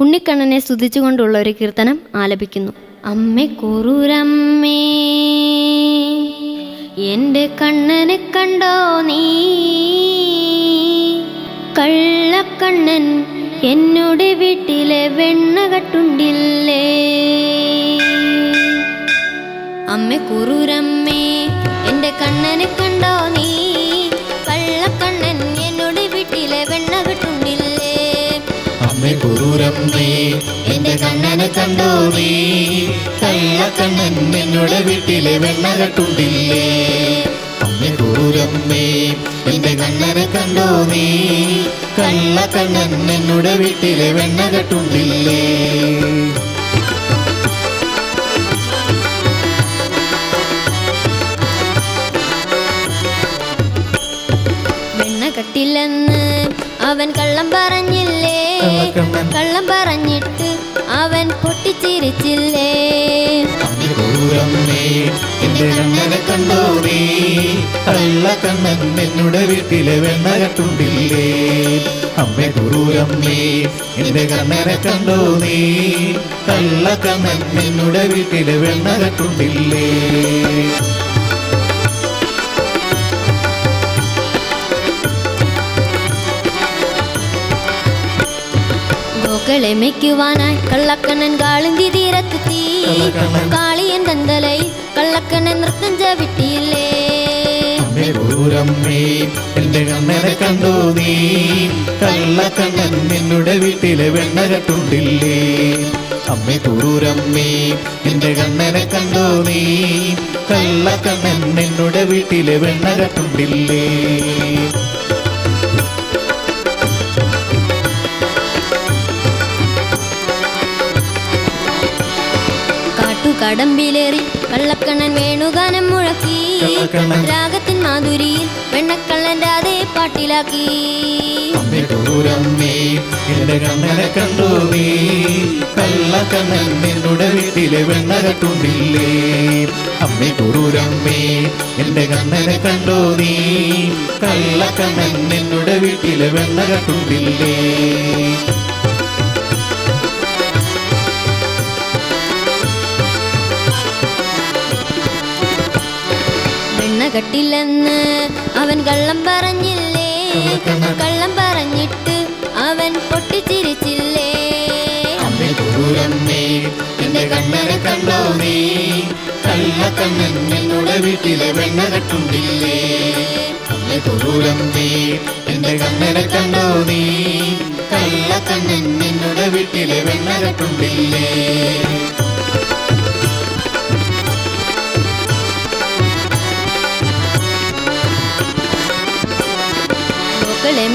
ഉണ്ണിക്കണ്ണനെ സ്തുതിച്ചുകൊണ്ടുള്ള ഒരു കീർത്തനം ആലപിക്കുന്നു. അമ്മേ കുറൂരമ്മേ എന്റെ കണ്ണനെ കണ്ടോ നീ? കള്ളക്കണ്ണൻ എന്നോട് വീട്ടിലെ വെണ്ണ കട്ടുണ്ടില്ലേ? അമ്മ കുറൂരമ്മേ എന്റെ കണ്ണനെ കണ്ടോ നീ? അമ്മേ നീ. എന്റെ കണ്ണനെ കണ്ടോ നീ. കള്ളക്കണ്ണൻ എന്നോട് വീട്ടിലെ വെണ്ണ കട്ടുണ്ടില്ലേ കുറൂരമ്മേ എന്റെ കണ്ണനെ കണ്ടോ നീ. കള്ളക്കണ്ണൻ നിന്നുടെ വീട്ടിലെ വെണ്ണ കെട്ടുണ്ടില്ലേ വെണ്ണ കെട്ടില്ലെന്ന് അവൻ കള്ളം പറഞ്ഞില്ലേ. കള്ളം പറഞ്ഞിട്ട് അവൻ പൊട്ടിച്ചിരിച്ചില്ലേ? കണ്ടോ നീ കള്ളക്കണ്ണൻ എന്നോട് വീട്ടിലെ വെണ്ണരട്ടുണ്ടില്ലേ അമ്മെ കുറൂരമ്മേ എന്റെ കണ്ണനെ കണ്ടോ നീ കള്ളക്കണ്ണൻ നിന്നുടെ വീട്ടിലെ വെണ്ണ ഗോക്കളെ മെയ്ക്കുവാനായി കള്ളക്കണ്ണൻ കാളിന്തി തീരത്തെത്തി കാളിയൻ തന്തലൈ കള്ളക്കണ്ണൻ നൃത്തം ചവിട്ടിയില്ലേ. എന്റെ കണ്ണനെ കണ്ടോ നീ. കള്ളക്കണ്ണൻ വീട്ടിലെ വെണ്ണ കട്ടുണ്ടില്ലേ അമ്മേ എന്റെ കണ്ണനെ കണ്ടോ നീ. കള്ളക്കണ്ണൻ നിന്നുടെ വീട്ടിലെ വെണ്ണ കട്ടുണ്ടില്ലേ കാട്ടുകടമ്പിലേറി കള്ളക്കണ്ണൻ വേണുഗാനം മുഴക്കി. രാഗത്തിൻ മാധുരിയിൽ വെണ്ണക്കള്ളൻ അതേ പാട്ടിലാക്കി. കള്ളക്കണ്ണൻ എന്നോട് വീട്ടിലെ വെണ്ണ കട്ടുണ്ടില്ലേ അമ്മേ കുറൂരമ്മേ എന്റെ കണ്ണനെ കണ്ടോ നീ. കള്ളക്കണ്ണൻ നിന്നുടെ വീട്ടിലെ വെണ്ണ കട്ടില്ലെന്ന് അവൻ കള്ളം പറഞ്ഞില്ലേ? കള്ളം പറഞ്ഞിട്ട് അവൻ പൊട്ടിച്ചിരിച്ചില്ലേ? എന്റെ കണ്ണനെ കണ്ടോ നീ? കള്ള എന്നോട് വീട്ടിലെ വെണ്ണ കട്ടുണ്ടില്ലേ? കുറൂരമ്മേ എന്റെ കണ്ണനെ കണ്ടോ നീ? കള്ള എന്നോട് വീട്ടിലെ വെണ്ണ കട്ടുണ്ടില്ലേ?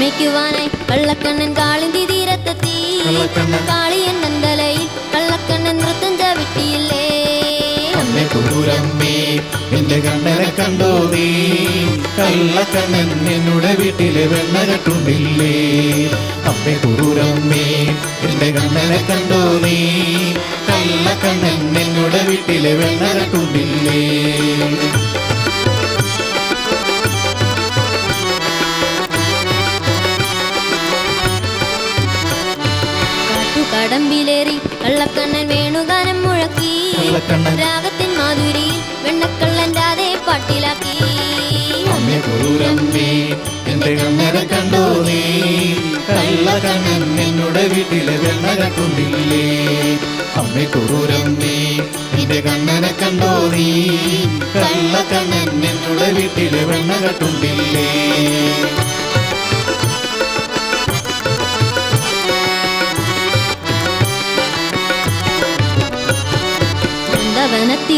മേയ്ക്കുവാനായി കള്ളക്കണ്ണൻ കാളിന്തി തീരത്തെത്തി. കാളി കാളിയൻ തന്തലയിൽ കള്ളക്കണ്ണൻ നൃത്തം ചവിട്ടിയില്ലേ? അമ്മേ നിന്റെ കണ്ണനെ കണ്ടോ നീ? കള്ളക്കണ്ണൻ നിന്നുടെ വീട്ടിലെ വെണ്ണ കെട്ടുണ്ടില്ലേ അമ്മേ കുറൂരമ്മേ നിന്റെ കണ്ണനെ കണ്ടോ നീ? കള്ളക്കണ്ണൻ നിന്നുടെ വീട്ടിലെ വെണ്ണ കട്ടുണ്ടില്ലേ കാട്ടുകടമ്പിലേറി കള്ളക്കണ്ണൻ വേണുഗാനം മുഴക്കി. രാഗത്തിൻ മാധുരി വെണ്ണക്കള്ളൻ രാധെ പാട്ടിലാക്കി. എന്റെ കണ്ണനെ കണ്ടോ നീ? കള്ളക്കണ്ണൻ എന്നോട് വീട്ടിലെ വെണ്ണ കട്ടുണ്ടില്ലേ അമ്മേ കുറൂരമ്മേ എന്റെ കണ്ണനെ കണ്ടോ നീ? കള്ളക്കണ്ണൻ എന്നോട് വീട്ടിലെ വെണ്ണ കട്ടുണ്ടില്ലേ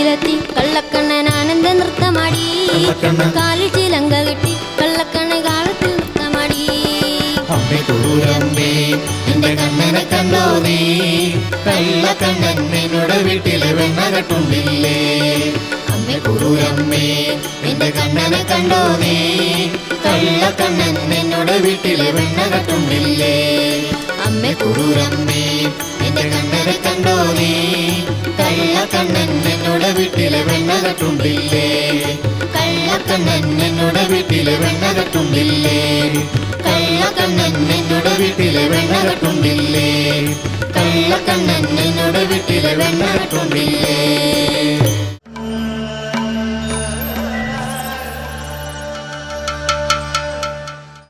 വൃന്ദവനത്തിലെത്തി കള്ളക്കണ്ണൻ ആനന്ദ നൃത്തമാടി. കാലിൽ ചിലങ്ക കെട്ടി കള്ളക്കണ്ണൻ കാലത്തിൽ നൃത്തമാടി. എന്റെ കണ്ണനെ കണ്ടോ നീ? കള്ളക്കണ്ണൻ എന്നോട് വീട്ടിലെ വെണ്ണ കട്ടുണ്ടില്ലേ അമ്മേ കുറൂരമ്മേ എന്റെ കണ്ണനെ കണ്ടോ നീ? കള്ളക്കണ്ണൻ എന്നോട് വീട്ടിലെ വെണ്ണ കട്ടുണ്ടില്ലേ അമ്മേ കുറൂരമ്മേ എന്റെ കണ്ണനെ കണ്ടോ നീ കള്ളക്കണ്ണൻ എന്നോട് വീട്ടിലെ വെണ്ണ കട്ടുണ്ടില്ലേ കള്ളക്കണ്ണൻ എന്നോട് വീട്ടിലെ വെണ്ണ കട്ടുണ്ടില്ലേ കള്ളക്കണ്ണൻ എന്നോട് വീട്ടിലെ വെണ്ണ കട്ടുണ്ടില്ലേ കള്ള കള്ളക്കണ്ണൻ എന്നോട് വീട്ടിലെ വെണ്ണ കട്ടുണ്ടില്ലേ